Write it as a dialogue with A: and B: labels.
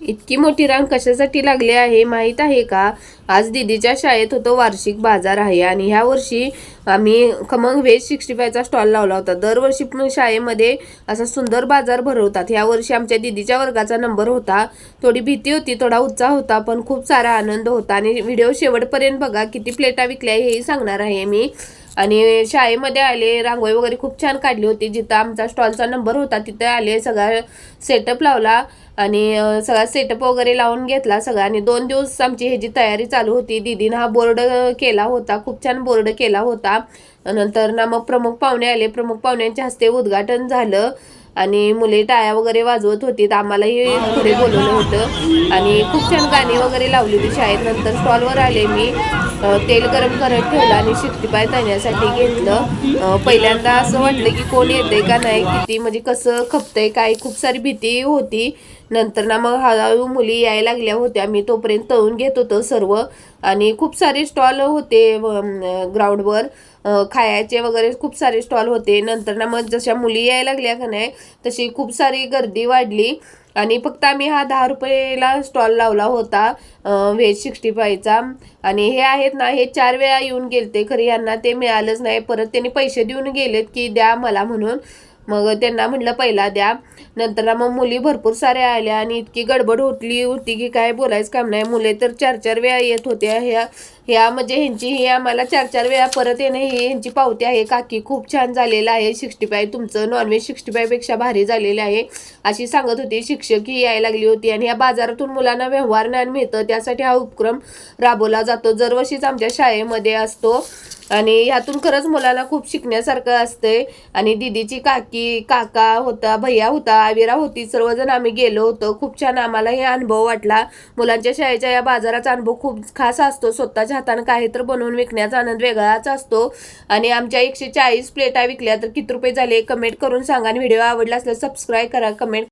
A: इतकी मोठी रांग कशासाठी लागली आहे माहीत आहे का? आज दिदीच्या शाळेत होतो वार्षिक बाजार आहे आणि ह्या वर्षी आम्ही खमंग व्हेज सिक्स्टी फायचा स्टॉल लावला होता. दरवर्षी पण शाळेमध्ये असा सुंदर बाजार भरवतात. ह्या वर्षी आमच्या दिदीच्या वर्गाचा नंबर होता. थोडी भीती होती थोडा उत्साह होता पण खूप सारा आनंद होता. आणि व्हिडिओ शेवटपर्यंत बघा किती प्लेटा विकल्या हेही सांगणार आहे मी. आणि शाळेमध्ये आले रांगोळी वगैरे खूप छान काढली होती. जिथं आमचा स्टॉलचा नंबर होता तिथं आले सगळा सेटअप लावला. आणि सगळा सेटअप वगैरे लावून घेतला सगळा आणि दोन दिवस आमची ह्याची तयारी चालू होती दीदीनं हा बोर्ड केला होता खूप छान बोर्ड केला होता. नंतर ना मग प्रमुख पाहुणे आले. प्रमुख पाहुण्यांच्या हस्ते उद्घाटन झालं. आणि मुले टाळ्या वगैरे वाजवत होती तर आम्हालाही पुढे बोलवलं होतं. आणि खूप छान गाणी वगैरे लावली होती शाळेत. नंतर स्टॉलवर आले मी. तेल गरम करत ठेवलं आणि शिट्टीपाय तळण्यासाठी घेतलं. पहिल्यांदा असं वाटलं की कोण येते का नाही किती म्हणजे कसं खपतंय काय खूप सारी भीती होती. नंतर ना मग हळूहळू मुली यायला लागल्या होत्या. मी तोपर्यंत तळून घेत होतो सर्व. आणि खूप सारे स्टॉल होते ग्राउंडवर खायचे वगैरे खूप सारे स्टॉल होते. नंतर ना मग जशा मुली यायला लागल्या का नाही तशी खूप सारी गर्दी वाढली. आणि फक्त आम्ही हा दहा रुपयेला स्टॉल लावला होता व्हेज सिक्स्टी फायचा आणि हे आहेत ना हे चार वेळा येऊन गेलते. खरी यांना ते मिळालंच नाही. परत त्यांनी पैसे देऊन गेलेत की द्या मला म्हणून. मग त्यांना म्हटलं पहिला द्या. नंतर मग मुली भरपूर साऱ्या आल्या आणि इतकी गडबड होतली होती की काय बोलायचं काम नाही. मुले तर चार चार वेळा येत होत्या. ह्या ह्या म्हणजे ह्यांची ही आम्हाला चार चार वेळा परत येणं ही ह्यांची पावती आहे. काकी खूप छान झालेलं आहे. सिक्स्टी फाय तुमचं नॉनव्हेज सिक्स्टी फायपेक्षा भारी झालेलं आहे. अशी सांगत होती शिक्षक ही यायला लागली होती आणि ह्या बाजारातून मुलांना व्यवहार ज्ञान मिळतं. त्यासाठी हा उपक्रम राबवला जातो. दरवर्षीच आमच्या शाळेमध्ये असतो. आणि ह्यातून खरंच मुलांना खूप शिकण्यासारखं असतंय. आणि दिदीची काकी काका होता भैया होता आविरा होती. सर्वजण आम्ही गेलो होतो. खूप छान आम्हाला हे अनुभव वाटला. मुलांच्या शाळेच्या या बाजाराचा अनुभव खूप खास असतो. स्वतःच्या हाताने काही तर बनवून विकण्याचा आनंद वेगळाच असतो. आणि आमच्या एकशे चाळीस प्लेटा विकल्या तर किती रुपये झाले? कमेंट करून सांगा. आणि व्हिडिओ आवडला असल्यास सबस्क्राईब करा. कमेंट